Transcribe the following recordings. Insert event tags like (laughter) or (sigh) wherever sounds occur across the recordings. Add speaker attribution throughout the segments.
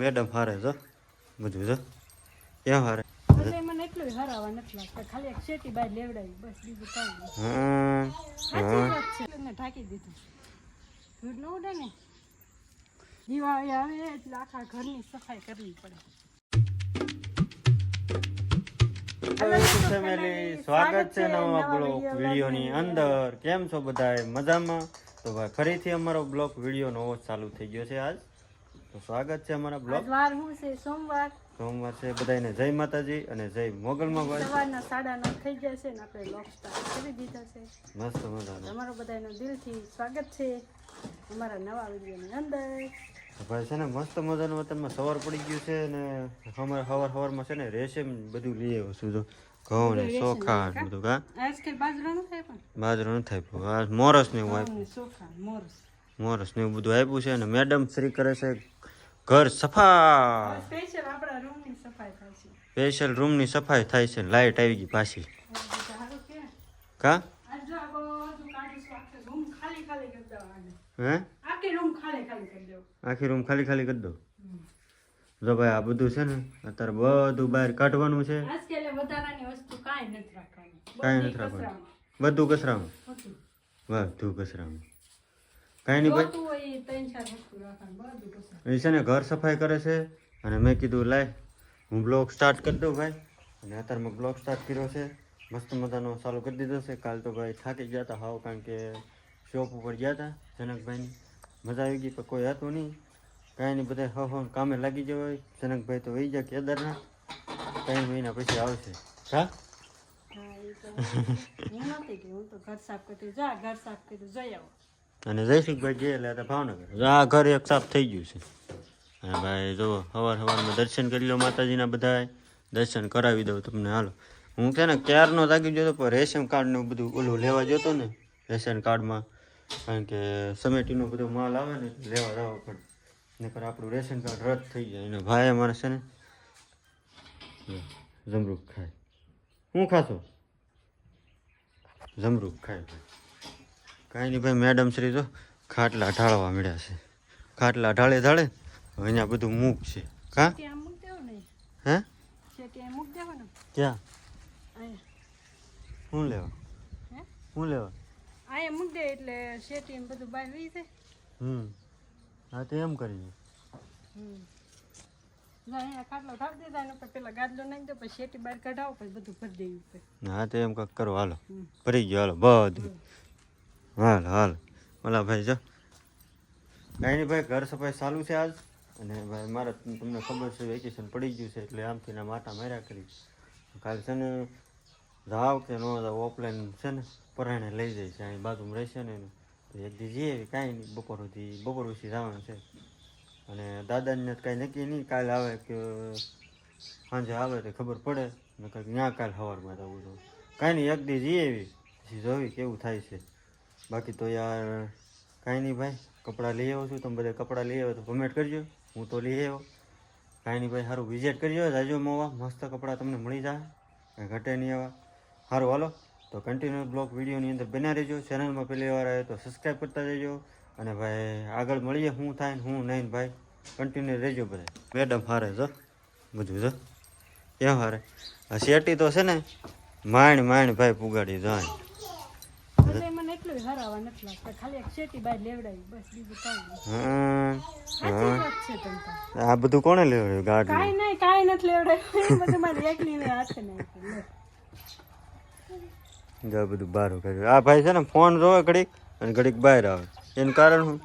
Speaker 1: Madam હારે જો બધું જો. ક્યાં હારે.
Speaker 2: મને એટલું હરાવા નથી લાગતા. ખાલી એક શેટી બાય લેવડાવી બસ બીજું કાંઈ નહીં.
Speaker 1: હા
Speaker 2: સાચી વાત છે. એને ઢાંકી દીધું. ધૂળ ન ઉડે ને. દિવાળી આવે એટલે આખા ઘરની સફાઈ કરવી પડે.
Speaker 1: ફેમિલી સ્વાગત છે નવા બ્લોગ વિડીયોની અંદર. કેમ છો બધા મજામાં? તો ભાઈ ફરીથી અમારો બ્લોક વીડિયો નવો ચાલુ થઈ ગયો છે આજ. તો સ્વાગત છે અમારા બ્લોગ.
Speaker 2: વાર શું છે? સોમવાર.
Speaker 1: સોમવાર છે બધાને જય માતાજી અને જય મોગલમાં ભાઈ
Speaker 2: સવારના સાડા નવ થઈ જશે ને આપણે સ્ટાર્ટ કરી દીધા છે.
Speaker 1: મસ્ત મજાનો.
Speaker 2: તમારો બધાનો દિલથી સ્વાગત છે અમારા નવા વિડીયોની અંદર.
Speaker 1: ભાઈ છે ને મસ્ત મજાનું વતનમાં સવાર પડી ગયું છે ને અમારે હવાર હવારમાં છે ને રેશમ બધું લઈ આવ્યો છું જો. ઘઉં ને ચોખા બધું કા?
Speaker 2: આજકાલ બાજરો ન થાય પણ.
Speaker 1: બાજરો ન થાય મોરસ ને
Speaker 2: હોય ચોખા મોરસ.
Speaker 1: મોરસ ને એવું બધું આપ્યું છે અને મેડમ શ્રી કરે છે ઘર સફા
Speaker 2: સ્પેશિયલ રૂમની સફાઈ થાય છે.
Speaker 1: લાઇટ આવી ગઈ પાછી.
Speaker 2: કા?
Speaker 1: હે?
Speaker 2: આખી રૂમ ખાલી ખાલી કરી
Speaker 1: દો. જો ભાઈ આ બધું છે ને અત્યારે બધું બહાર કાઢવાનું છે.
Speaker 2: કાંઈ નથી રાખવાની.
Speaker 1: બધું કચરામાં.
Speaker 2: બધું.
Speaker 1: બધું કચરામાં. કાંઈ નહીં ભાઈ.
Speaker 2: એ
Speaker 1: છે ને ઘર સફાઈ કરે છે અને મેં કીધું લાય હું બ્લોગ સ્ટાર્ટ કરી દઉં ભાઈ. અને અત્યારે મેં બ્લોગ સ્ટાર્ટ કર્યો છે. મસ્ત મજાનો ચાલુ કરી દીધો છે. કાલ તો ભાઈ થાકી ગયા હતા હાવ કારણ કે શોપ ઉપર ગયા હતા જનકભાઈની. મજા આવી ગઈ પણ કોઈ હતું નહીં. કાંઈ નહીં બધા હવ હવ કામે લાગી જવા હોય. જનકભાઈ તો વહી ગયા કેદારનાથ. ત્રણ મહિના પછી આવશે. હા?
Speaker 2: હા એ તો. હું નથી કે હું તો ઘર સાફ કરતી જા ઘર સાફ કરતી જઈ આવો.
Speaker 1: અને જયસુખભાઈ ગયા એટલે ભાવનગર. આ ઘર એક સાફ થઈ ગયું છે. હા, ભાઈ, જો સવાર સવારમાં દર્શન કરી લો માતાજીના બધા દર્શન કરાવી દઉં તમને. હાલો. હું છે ને ક્યારનો જાગી જતો પણ રેશન કાર્ડનું બધું ઓલું લેવા જતો ને, રેશન કાર્ડમાં, કારણ કે સમેટીનો બધો માલ આવે ને, લેવા જવા પડે નકર આપણું રેશન કાર્ડ રદ થઈ જાય. અને ભાઈ અમારે છે ને જમરૂખ ખાય. હું ખાશો જમરૂખ ખાય ભાઈ. કાંઈ નહીં ભાઈ મેડમ શ્રી તો ખાટલા ઢાળવા મળ્યા છે. ખાટલા ઢાળે ઢાળે અહીંયા બધું મૂક છે. કા? હે? ક્યાં? શું લેવા?
Speaker 2: હે?
Speaker 1: શું લેવા?
Speaker 2: અહીંયા મૂક દે એટલે શેટી બધું બહાર
Speaker 1: હમ. હા તો એમ કરીએ
Speaker 2: હમ. ખાટલો ઢાળ એના પેલા ગાદલો નાખી દો પછી શેટી બહાર કઢાવો પછી બધું ભરી દેવું
Speaker 1: હા તો એમ કંઈક કરો. હાલો. ભરી ગયો હાલો. બધું. હાલ હાલ. ઓલા ભાઈ, જો. કાંઈ નહીં ભાઈ, ઘર સફાઈ ચાલુ છે આજ. અને ભાઈ, મારે તમને ખબર છે વેકેશન પડી ગયું છે, એટલે આમથી ના માટા માર્યા કરી. કાલ છે ને જાવ કે ન જાવ ઓફલાઈન છે ને, પરાણે લઈ જાય છે, અહીં બાજુમાં રહેશે ને એનું. તો એક દી જઈએ, કાંઈ નહીં, બપોર સુધી, બપોર પછી જવાનું છે. અને દાદાને તો કાંઈ નક્કી નહીં, કાલે આવે કે સાંજે આવે તો ખબર પડે. કંઈક ત્યાં કાલ સવારમાં જવું છું. કાંઈ નહીં, એક દી જઈએ એવી. પછી જોવી કેવું થાય છે. બાકી તો યાર, કાંઈ નહીં ભાઈ, કપડાં લઈ આવો છું, તમે બધા કપડાં લઈ આવો તો કમેન્ટ કરજો, હું તો લઈ આવ્યો. કાંઈ નહીં ભાઈ સારું વિઝિટ કરજો જાજો મોવા, મસ્ત કપડાં તમને મળી જાય ઘટે નહીં આવા સારું હાલો, તો કન્ટિન્યુ બ્લોગ વિડીયોની અંદર બના રહેજો ચેનલમાં પહેલી વાર આવે તો સબસ્ક્રાઈબ કરતા રહેજો અને ભાઈ, આગળ મળીએ, હું થાય ને હું નહીં ભાઈ કન્ટિન્યુ રહેજો બધા. મેડમ હારે જો, બધું જો કેમ હારે? આ શેટી તો છે ને માણ માણ ભાઈ પુગાડી જાય.
Speaker 2: એટલે મને હરાવા નથી લાગતા. ખાલી એક શેટી બહાર લેવડાવી બસ બીજું કાંઈ નહીં.
Speaker 1: હા
Speaker 2: તાર.
Speaker 1: આ બધું કોણે લેવડ્યું ગાડી
Speaker 2: કાંઈ નહીં કાંઈ નથી લેવડાવ્યું. બધું મારી એકલીને હાથે નાખ્યું.
Speaker 1: જો બધું બહાર કર્યું. આ ભાઈ છે ને ફોન જોવે ઘડીક અને ઘડીક બહાર આવે. એનું કારણ શું?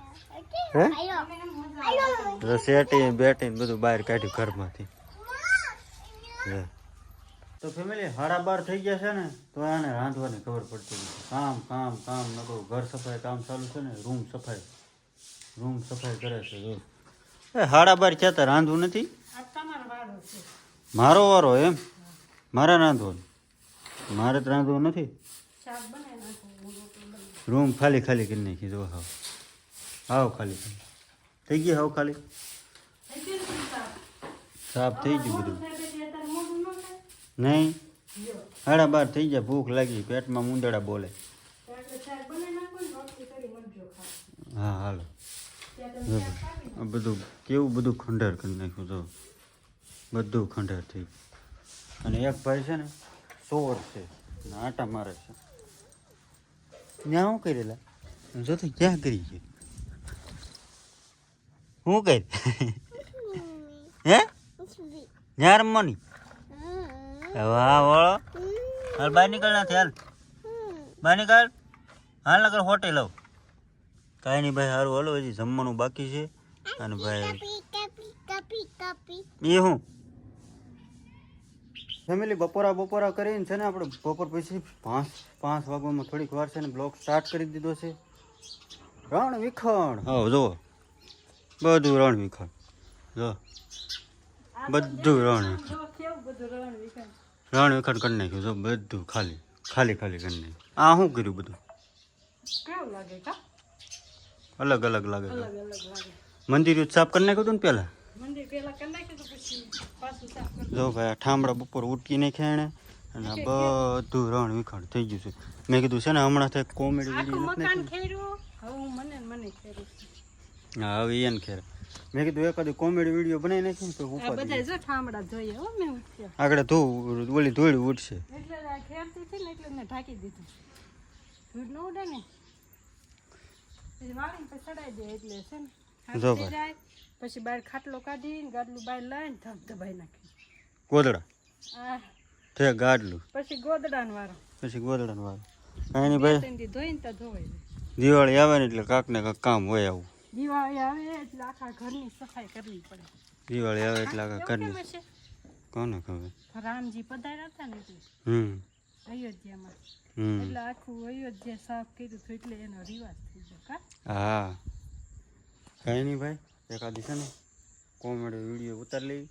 Speaker 1: હે? સેટી શેટી બેટી ને બધું બહાર કાઢ્યું ઘરમાંથી. લે. તો ફેમિલી હાડા બાર થઈ ગયા છે ને તો આને રાંધવાની ખબર પડતી નથી. કામ કામ કામ નકરું ઘર સફાઈ કામ ચાલુ છે ને રૂમ સફાઈ. રૂમ સફાઈ કરે છે જો. એ હાડા બાર ક્યાં તા રાંધવું નથી?
Speaker 2: આ તમારો વારો છે.
Speaker 1: મારો વારો એમ? મારે રાંધવાનું. મારે તો રાંધવું નથી.
Speaker 2: શાક બનાવી નાખો હું રોટલો બનાવું.
Speaker 1: રૂમ ખાલી ખાલી કરી નાખી જો હાવ. હાવ ખાલી. ખાલી થઈ ગઈ હાવ ખાલી?
Speaker 2: થઈ ગયું ને શાક?
Speaker 1: સાફ થઈ ગયું
Speaker 2: મોઢું
Speaker 1: બધું
Speaker 2: થાય પછી અત્યારે મોઢું ન થાય?
Speaker 1: નહીં. સાડા બાર થઈ જાય ભૂખ લાગી પેટમાં મુંદડા બોલે. હા હાલો. આ બધું કેવું બધું ખંડેર કરી નાખ્યું તો બધું ખંડેર થઈ અને એક ભાઈ છે ને સોર છે. આટા મારે છે. ત્યાં શું કરેલા? જો તો ક્યાં કરી છે? શું કરી? હે? ન્યાર રમવાની વાહ વાળો હાલ બહાર નીકળ નાથી હાલ. બહાર નીકળ. હાલ નકર હોટે લઉં. કાંઈ નહીં ભાઈ સારું હાલો હજી જમવાનું બાકી છે. અને ભાઈ એ હું? ફેમિલી બપોરા બપોરા કરીને છે ને આપણે બપોર પછી પાંચ પાંચ વાગવામાં થોડીક વાર છે ને બ્લોગ સ્ટાર્ટ કરી દીધો છે. રણ વિખણ હા જુઓ. બધું રણ વિખણ જો બધું રણ વિખણ
Speaker 2: જો કેવું બધું રણ.
Speaker 1: રણ કરી નાખ્યું જો બધું ખાલી ખાલી ખાલી કરી નાખ્યું. આ શું કર્યું બધું?
Speaker 2: કેવું લાગે કા?
Speaker 1: અલગ અલગ લાગે
Speaker 2: અલગ અલગ લાગે.
Speaker 1: મંદિર સાફ કરી નાખ્યું હતું ને પહેલાં?
Speaker 2: મંદિર પેલા કરી નાખ્યું તો પછી પાછું સાફ કરી
Speaker 1: જો ભાઈ આ ઠામડા બપોર ઉટકી નાખ્યા એને અને બધું રણ વિખણ થઈ ગયું છે. મેં કીધું છે ને હમણાં થાય કોમેડી વીડિયો નથી
Speaker 2: હવે
Speaker 1: એને ખેર. મેં કીધું એકાદી કોમેડી વીડિયો બનાવી નાખી તો
Speaker 2: આ બધા જો ઠામડા જોઈએ હો મેં
Speaker 1: આગળ ધોવું ઓલી ધોળી ઉઠશે
Speaker 2: એટલે આ ખેરતી થી ને એટલે મેં ઢાંકી દીધું. ધૂળ ન ઉડે ને વાળીને પછી ચડાઈ દે એટલે છે ને
Speaker 1: જો
Speaker 2: જાય. પછી બહાર ખાટલો કાઢીને ગાડલું બહાર લઈને ધબ ધબાઈ નાખી.
Speaker 1: ગોદડા.
Speaker 2: આ.
Speaker 1: તે ગાડલું.
Speaker 2: પછી ગોદડાનો વારો.
Speaker 1: પછી ગોદડાનું વારો. નહીં ભાઈ
Speaker 2: ધોઈને તો ધોવાઈ
Speaker 1: દિવાળી આવે ને એટલે કાક ને કાક કામ હોય આવું.
Speaker 2: દિવાળી આવે એટલે આખા ઘરની સફાઈ કરવી પડે.
Speaker 1: દિવાળી આવે એટલે આખા ઘરની કોને ખબર?
Speaker 2: રામજી પધાર્યા હતા ને એટલે.
Speaker 1: હમ.
Speaker 2: અયોધ્યામાં. એટલે આખું અયોધ્યા સાફ કર્યું હતું એટલે એનો રિવાજ થઈ ગયો કા?
Speaker 1: હા. કઈ નહીં ભાઈ એકાદ દિવસે ને કોમેડી વીડિયો ઉતારી લઈ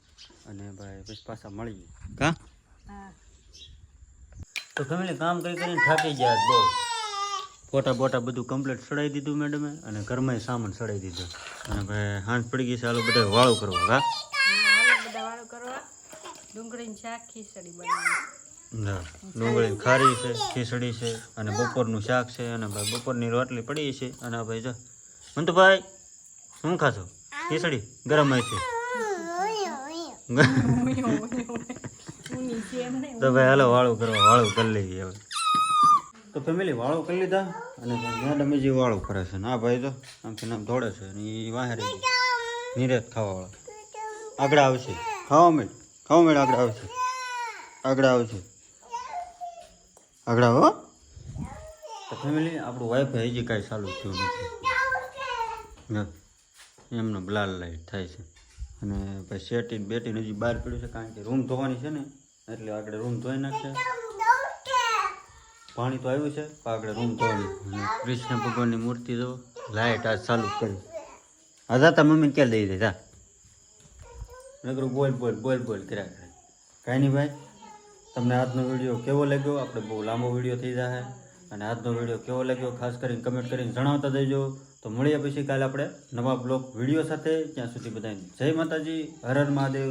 Speaker 1: અને ભાઈ પછી પાછા મળીએ કા?
Speaker 2: હા.
Speaker 1: તો ફેમિલી કામ કરી કરીને થાકી ગયા બહુ. ફોટા બોટા બધું કમ્પ્લીટ સડાઈ દીધું મેડમે અને ઘરમાં સામાન સડાઈ દીધો. અને ભાઈ હાંજ પડી ગઈ છે હાલો બધા વાળું કરવા
Speaker 2: હા? બધા વાળું કરવા ડુંગળીની શાક ખીચડી
Speaker 1: ડુંગળી ખારી છે ખીચડી છે અને બપોરનું શાક છે અને ભાઈ બપોરની રોટલી પડી છે અને ભાઈ જો મને તો ભાઈ શું ખાશો? ખીચડી ગરમ હોય છે. (laughs) તો ભાઈ હાલો વાળું કરવા વાળું કરી લઈએ હવે. તો ફેમિલી વાળું કરી લીધા અને મેડમ જે વાળું કરે છે. ના ભાઈ તો આમથી નામ દોડે છે અને એ વાહે નિરેત ખાવાવાળો. આગળ આવશે. ખાવા મેળ ખાવા મેળ આગળ આવશે. આગળ આવશે. આગળ આવો તો ફેમિલી આપણું વાઈફાઈ હજી કાંઈ ચાલુ થયું નથી. એમનો લાલ લાઈટ થાય છે. અને પછી શેટીન બેટીન હજી બહાર પડ્યું છે કારણ કે રૂમ ધોવાની છે ને, એટલે આગળ રૂમ ધોઈ નાખશે પાણી તો આવ્યું છે પાકડે રૂમ ધોવાનું કૃષ્ણ ભગવાનની મૂર્તિ જો લાઈટ આજ ચાલુ જ કરી. હા જાતા મમ્મી ક્યાં દઈ દે જા. નકરું બોલ બોલ બોલ બોલ કર્યા કરે. કાંઈ નહીં ભાઈ તમને આજનો વીડિયો કેવો લાગ્યો? આપણે બહુ લાંબો વીડિયો થઈ જાય અને આજનો વીડિયો કેવો લાગ્યો? ખાસ કરીને કમેન્ટ કરીને જણાવતા દેજો તો મળીએ પછી કાલે આપણે નવા બ્લોગ વીડિયો સાથે. ત્યાં સુધી બધાને જય માતાજી હર હર મહાદેવ.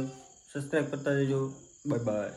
Speaker 1: સબસ્ક્રાઈબ કરતા દેજો બાય બાય